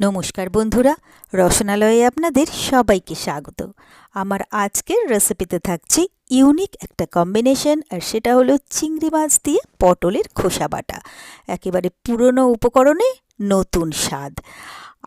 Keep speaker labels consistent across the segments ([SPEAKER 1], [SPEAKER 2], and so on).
[SPEAKER 1] নমস্কার বন্ধুরা, রসনালয়ে আপনাদের সবাইকে স্বাগত। আমার আজকের রেসিপিতে থাকছে ইউনিক একটা কম্বিনেশন আর সেটা হলো চিংড়ি মাছ দিয়ে পটলের খোসা বাটা। একেবারে পুরনো উপকরণে নতুন স্বাদ।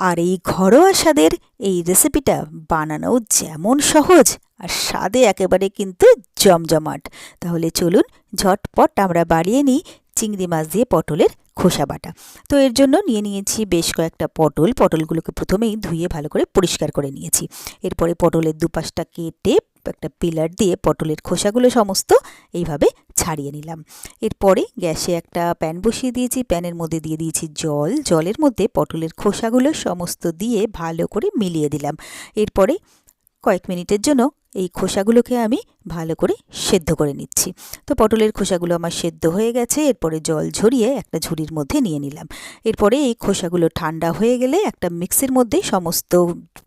[SPEAKER 1] আর এই ঘরোয়া স্বাদের এই রেসিপিটা বানানো যেমন সহজ, আর স্বাদে একেবারে কিন্তু জমজমাট। তাহলে চলুন ঝটপট আমরা বাড়িয়ে নিই চিংড়ি মাছ দিয়ে পটলের খোসা বাটা। তো এর জন্য নিয়ে নিয়েছি বেশ কয়েকটা পটল। পটলগুলোকে প্রথমেই ধুয়ে ভালো করে পরিষ্কার করে নিয়েছি। এরপরে পটলের দুপাশটা কেটে একটা পিলার দিয়ে পটলের খোসাগুলো সমস্ত এইভাবে ছাড়িয়ে নিলাম। এরপরে গ্যাসে একটা প্যান বসিয়ে দিয়েছি। প্যানের মধ্যে দিয়ে দিয়েছি জল। জলের মধ্যে পটলের খোসাগুলো সমস্ত দিয়ে ভালো করে মিলিয়ে দিলাম। এরপরে কয়েক মিনিটের জন্য এই খোসাগুলোকে আমি ভালো করে সেদ্ধ করে নিচ্ছি। তো পটলের খোসাগুলো আমার সেদ্ধ হয়ে গেছে, এরপরে জল ঝরিয়ে একটা ঝুড়ির মধ্যে নিয়ে নিলাম। এরপরে এই খোসাগুলো ঠান্ডা হয়ে গেলে একটা মিক্সির মধ্যে সমস্ত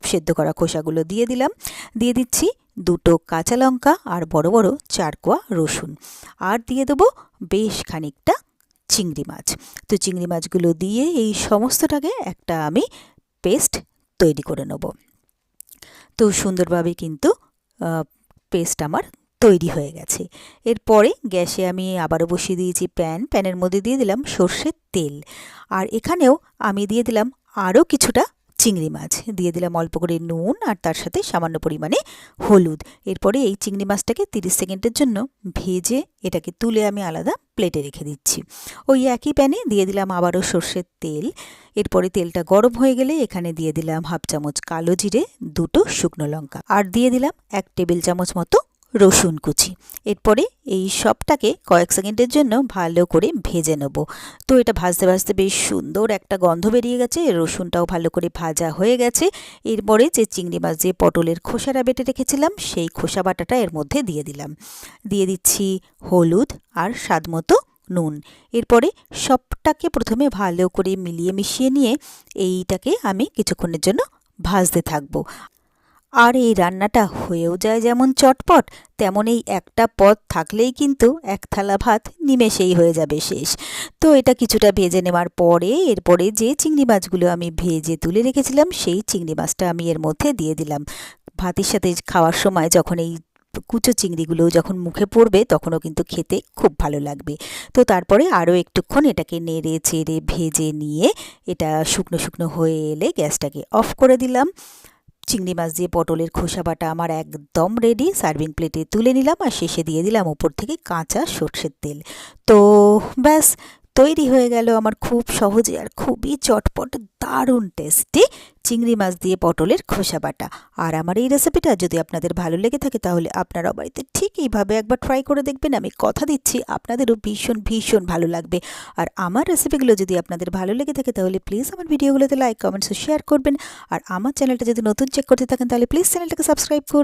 [SPEAKER 1] সেদ্ধ করা খোসাগুলো দিয়ে দিলাম। দিয়ে দিচ্ছি দুটো কাঁচা লঙ্কা আর বড় বড় চার কোয়া রসুন। আর দিয়ে দেবো বেশ খানিকটা চিংড়ি মাছ। তো চিংড়ি মাছগুলো দিয়ে এই সমস্তটাকে একটা আমি পেস্ট তৈরি করে নেব। তো সুন্দরভাবে কিন্তু পেস্ট আমার তৈরি হয়ে গেছে। এরপরে গ্যাসে আমি আবারও বসিয়ে দিয়েছি প্যান। প্যানের মধ্যে দিয়ে দিলাম সর্ষের তেল। আর এখানেও আমি দিয়ে দিলাম আরও কিছুটা চিংড়ি মাছ। দিয়ে দিলাম অল্প করে নুন আর তার সাথে সামান্য পরিমাণে হলুদ। এরপরে এই চিংড়ি মাছটাকে তিরিশ সেকেন্ডের জন্য ভেজে এটাকে তুলে আমি আলাদা প্লেটে রেখে দিচ্ছি। ওই একই প্যানে দিয়ে দিলাম আবারও সর্ষের তেল। এরপরে তেলটা গরম হয়ে গেলে এখানে দিয়ে দিলাম হাফ চামচ কালো জিরে, দুটো শুকনো লঙ্কা। আর দিয়ে দিলাম এক টেবিল চামচ মতো রসুন কুচি। এরপরে এই সবটাকে কয়েক সেকেন্ডের জন্য ভালো করে ভেজে নেব। তো এটা ভাজতে ভাজতে বেশ সুন্দর একটা গন্ধ বেরিয়ে গেছে, রসুনটাও ভালো করে ভাজা হয়ে গেছে। এরপরে যে চিংড়ি মাছ দিয়ে পটলের খোসাটা বেটে রেখেছিলাম, সেই খোসা বাটাটা এর মধ্যে দিয়ে দিলাম। দিয়ে দিচ্ছি হলুদ আর স্বাদ মতো নুন। এরপরে সবটাকে প্রথমে ভালো করে মিলিয়ে মিশিয়ে নিয়ে এইটাকে আমি কিছুক্ষণের জন্য ভাজতে থাকব। আর এই রান্নাটা হয়েও যায় যেমন চটপট তেমন এই একটা পদ থাকলেই কিন্তু এক থালা ভাত নিমেষেই হয়ে যাবে শেষ। তো এটা কিছুটা ভেজে নেওয়ার পরে, এরপরে যে চিংড়ি মাছগুলো আমি ভেজে তুলে রেখেছিলাম, সেই চিংড়ি মাছটা আমি এর মধ্যে দিয়ে দিলাম। ভাতের সাথে খাওয়ার সময় যখন এই কুচো চিংড়িগুলো যখন মুখে পড়বে, তখনও কিন্তু খেতে খুব ভালো লাগবে। তো তারপরে আরও একটুক্ষণ এটাকে নেড়ে চেড়ে ভেজে নিয়ে, এটা শুকনো শুকনো হয়ে এলে গ্যাসটাকে অফ করে দিলাম। চিংড়ি মাছ দিয়ে পটলের খোসা বাটা আমার একদম রেডি সার্ভিং প্লেটে তুলে নিলাম আর শেষে দিয়ে দিলাম উপর থেকে কাঁচা সর্ষের তেল। তো ব্যাস তৈরি হয়ে গেল আমার খুব সহজে আর খুবই চটপট, দারুণ টেস্টি চিংড়ি মাছ দিয়ে পটলের খোসা বাটা। আর আমার এই রেসিপিটা যদি আপনাদের ভালো লেগে থাকে তাহলে আপনারা বাড়িতে ঠিক এইভাবে একবার ট্রাই করে দেখবেন। আমি কথা দিচ্ছি, আপনাদেরও ভীষণ ভীষণ ভালো লাগবে। আর আমার রেসিপিগুলো যদি আপনাদের ভালো লেগে থাকে তাহলে প্লিজ আমার ভিডিওগুলোতে লাইক কমেন্টস শেয়ার করবেন। আর আমার চ্যানেলটা যদি নতুন চেক করতে থাকেন তাহলে প্লিজ চ্যানেলটাকে সাবস্ক্রাইব করুন